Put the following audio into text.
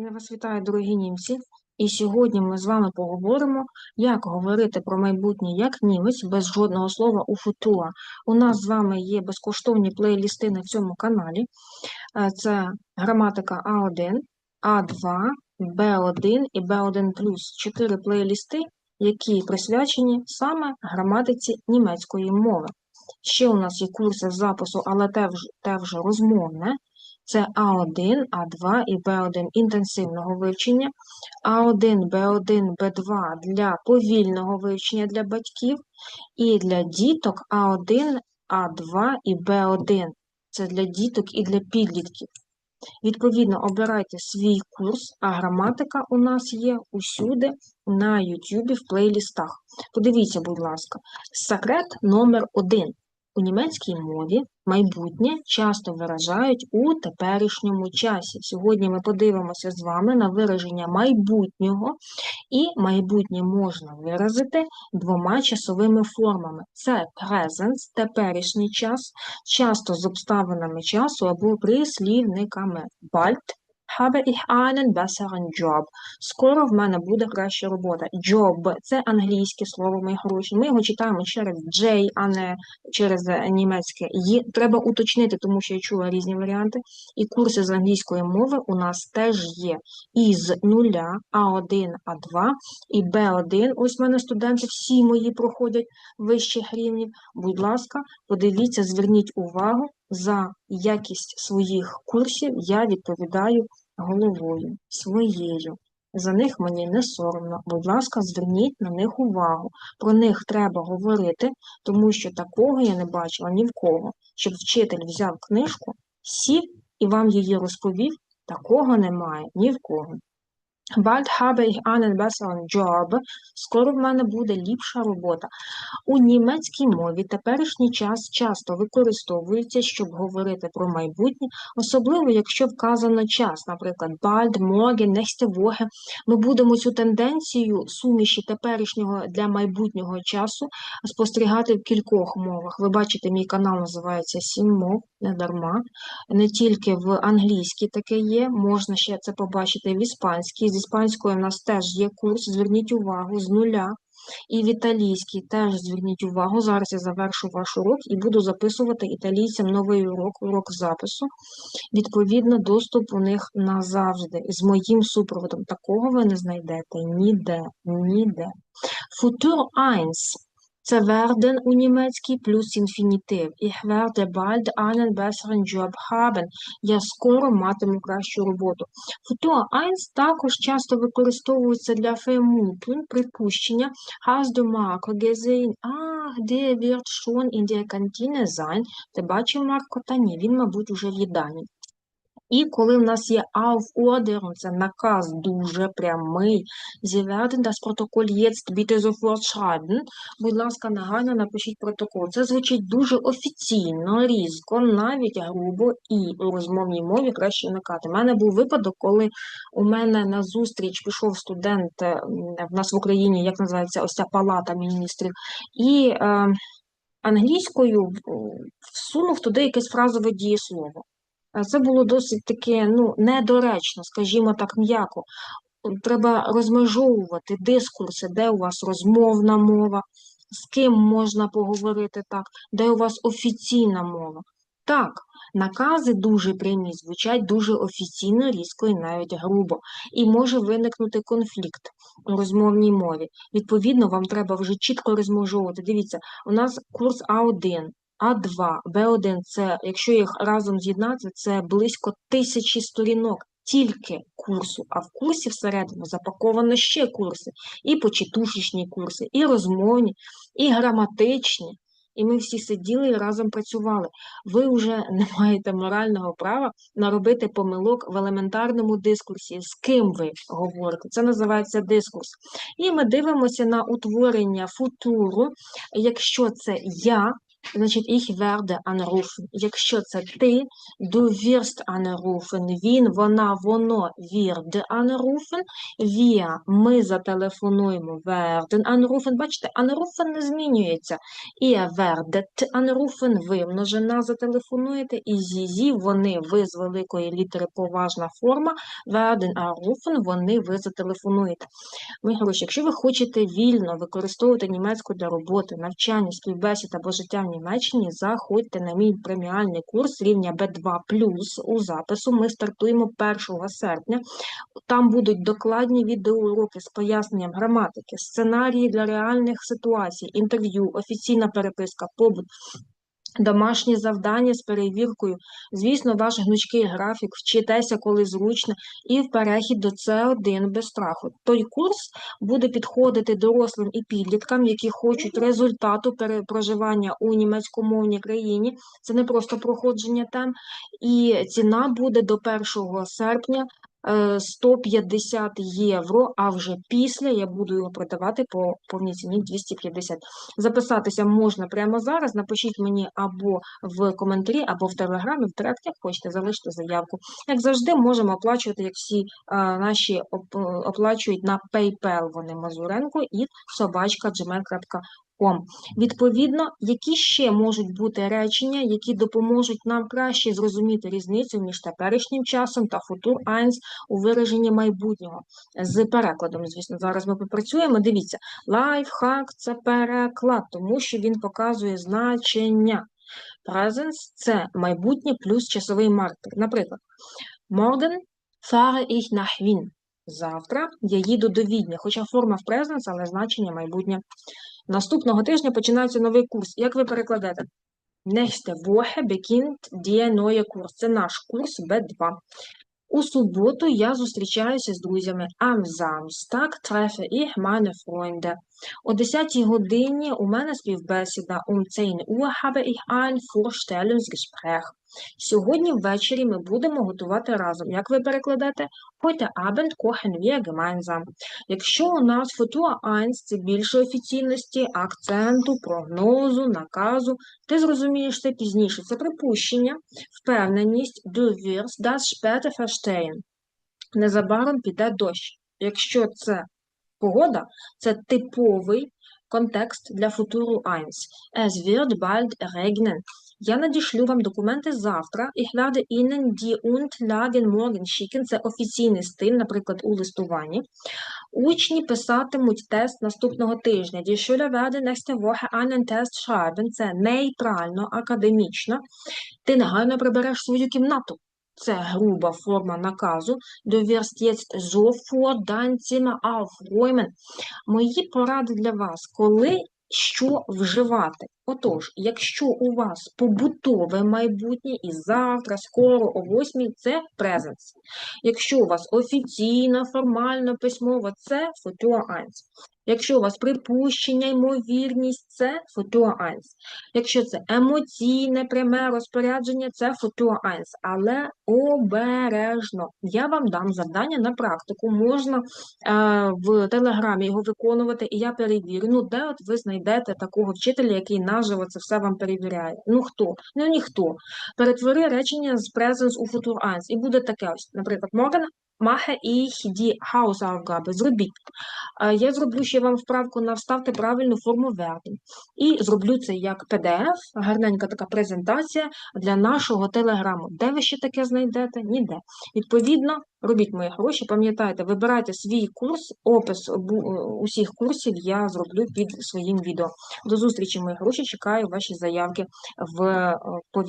Я вас вітаю, дорогі німці. І сьогодні ми з вами поговоримо, як говорити про майбутнє як німець без жодного слова у футуа. У нас з вами є безкоштовні плейлісти на цьому каналі. Е, Це граматика А1, А2, Б1 і Б1 Чотири плейлісти, які присвячені саме граматиці німецької мови. Ще у нас є курси запису, але те вже, те вже розмовне. Це А1, А2 і Б1 інтенсивного вивчення, А1, Б1, Б2 для повільного вивчення для батьків, і для діток А1, А2 і Б1. Це для діток і для підлітків. Відповідно, обирайте свій курс, а граматика у нас є усюди на YouTube в плейлістах. Подивіться, будь ласка, секрет номер 1 у німецькій мові майбутнє часто виражають у теперішньому часі. Сьогодні ми подивимося з вами на вираження майбутнього, і майбутнє можна виразити двома часовими формами: це present, теперішній час, часто з обставинами часу або прислівниками. Bald habe ich einen besseren Job. Скоро в мене буде краща робота. Job – це англійське слово, мої хороші. Ми його читаємо через J, а не через німецьке. Є, треба уточнити, тому що я чула різні варіанти. І курси з англійської мови у нас теж є. Із нуля А1, А2 і Б1. Ось в мене студенти всі мої проходять вищих рівнів. Будь ласка, подивіться, зверніть увагу. За якість своїх курсів я відповідаю головою своєю. За них мені не соромно. Будь ласка, зверніть на них увагу. Про них треба говорити, тому що такого я не бачила ні в кого. Щоб вчитель взяв книжку, сів і вам її розповів, такого немає ні в кого. Bald habe ich einen besseren Job. Скоро в мене буде ліпша робота. У німецькій мові теперішній час часто використовується, щоб говорити про майбутнє, особливо якщо вказано час, наприклад, bald, morgen, nächste Woche. Ми будемо цю тенденцію суміші теперішнього для майбутнього часу спостерігати в кількох мовах. Ви бачите, мій канал називається Сім мов, не дарма. Не тільки в англійській таке є, можна ще це побачити в іспанській іспанської в нас теж є курс, зверніть увагу з нуля. І в італійській теж зверніть увагу. Зараз я завершу ваш урок і буду записувати італійцям новий урок, урок запису. Відповідно, доступ у них назавжди. З моїм супроводом такого ви не знайдете ніде, ніде. Futur 1. Це werden у німецькій плюс інфінітив. Ich werde bald einen besseren Job haben. Я скоро матиму кращу роботу. Futur 1 також часто використовується для vermuten, припущення. Hast du Marco gesehen? Ах, der wird schon in der Kantine sein. Ти бачив Марко? Та ні, він, мабуть, уже в їдальні. І коли в нас є Aufforderung, це наказ дуже прямий. Sie werden das Protokoll jetzt bitte sofort schreiben. Будь ласка, негайно напишіть протокол. Це звучить дуже офіційно, різко, навіть грубо і у розмовній мові краще уникати. У мене був випадок, коли у мене на зустріч пішов студент е, в нас в Україні, як називається ось ця палата міністрів, і е, англійською всунув туди якесь фразове дієслово. Це було досить таке ну, недоречно, скажімо так, м'яко. Треба розмежовувати дискурси, де у вас розмовна мова, з ким можна поговорити так, де у вас офіційна мова. Так, накази дуже прямі, звучать дуже офіційно, різко і навіть грубо, і може виникнути конфлікт у розмовній мові. Відповідно, вам треба вже чітко розмежовувати. Дивіться, у нас курс А1. А2, Б1 це, якщо їх разом з'єднати, це близько тисячі сторінок тільки курсу, а в курсі всередину запаковано ще курси, і початушечні курси, і розмовні, і граматичні. І ми всі сиділи і разом працювали. Ви вже не маєте морального права наробити помилок в елементарному дискурсі, з ким ви говорите. Це називається дискурс. І ми дивимося на утворення футуру, якщо це я значить ich werde anrufen. Якщо це ти, du wirst anrufen, він, вона, воно wird anrufen, wir, ми зателефонуємо, werden anrufen. Бачите, anrufen не змінюється. Ihr werdet anrufen, ви множина зателефонуєте, і sie, вони, ви з великої літери поважна форма, werden anrufen, вони, ви зателефонуєте. Мої хороші, якщо ви хочете вільно використовувати німецьку для роботи, навчання, співбесід або життя Німеччині, заходьте на мій преміальний курс рівня B2 у запису. Ми стартуємо 1 серпня. Там будуть докладні відеоуроки з поясненням граматики, сценарії для реальних ситуацій, інтерв'ю, офіційна переписка, побут. Домашні завдання з перевіркою, звісно, ваш гнучкий графік, вчитеся, коли зручно, і в перехід до С1 без страху. Той курс буде підходити дорослим і підліткам, які хочуть результату проживання у німецькомовній країні. Це не просто проходження тем, і ціна буде до 1 серпня 150 е, євро, а вже після я буду його продавати по повній ціні 250. Записатися можна прямо зараз. Напишіть мені або в коментарі, або в телеграмі, в директ, як хочете, залиште заявку. Як завжди, можемо оплачувати, як всі е, наші оплачують на PayPal. Вони Мазуренко і собачка ком. Відповідно, які ще можуть бути речення, які допоможуть нам краще зрозуміти різницю між теперішнім часом та футур айнс у вираженні майбутнього з перекладом. Звісно, зараз ми попрацюємо. Дивіться, лайфхак це переклад, тому що він показує значення. Presence – це майбутнє плюс часовий маркер. Наприклад, morgen fahre ich nach Wien. Завтра я їду до Відня, хоча форма в presence, але значення майбутнє. Наступного тижня починається новий курс. Як ви перекладете? Nächste Woche beginnt der neue. Це наш курс B2. У суботу я зустрічаюся з друзями. Am Samstag treffe ich meine Freunde. О 10 годині у мене співбесіда. Um 10 Uhr habe ich ein Vorstellungsgespräch. Сьогодні ввечері ми будемо готувати разом. Як ви перекладете? Heute Abend kochen wir gemeinsam. Якщо у нас Futur 1 – це більше офіційності, акценту, прогнозу, наказу, ти зрозумієш це пізніше. Це припущення, впевненість, du wirst das später verstehen. Незабаром піде дощ. Якщо це погода, це типовий контекст для футуру 1. Es wird bald regnen. Я надішлю вам документи завтра. Ich werde Ihnen die Unterlagen morgen schicken. Це офіційний стиль, наприклад, у листуванні. Учні писатимуть тест наступного тижня. Die Schüler werden nächste Woche einen Test schreiben. Це нейтрально, академічно. Ти негайно прибереш свою кімнату. Це груба форма наказу. Du wirst jetzt sofort dein Zimmer aufräumen. Мої поради для вас. Коли що вживати? Отож, якщо у вас побутове майбутнє і завтра, скоро, о 8, це презенс. Якщо у вас офіційно, формально, письмово, це futur 1. Якщо у вас припущення, ймовірність, це 1. Якщо це емоційне пряме розпорядження, це 1. Але обережно. Я вам дам завдання на практику. Можна е, в телеграмі його виконувати, і я перевірю. Ну, де от ви знайдете такого вчителя, який наживо це все вам перевіряє? Ну хто? Ну ніхто. Перетвори речення з presence у 1. І буде таке ось, наприклад, Morgen mache ich die Hausaufgabe. Зробіть. Я зроблю ще вам вправку на вставте правильну форму вербів. І зроблю це як PDF, гарненька така презентація для нашого телеграму. Де ви ще таке знайдете? Ніде. Відповідно, робіть мої гроші, пам'ятайте, вибирайте свій курс, опис усіх курсів я зроблю під своїм відео. До зустрічі, мої гроші. Чекаю ваші заявки в повідомленні.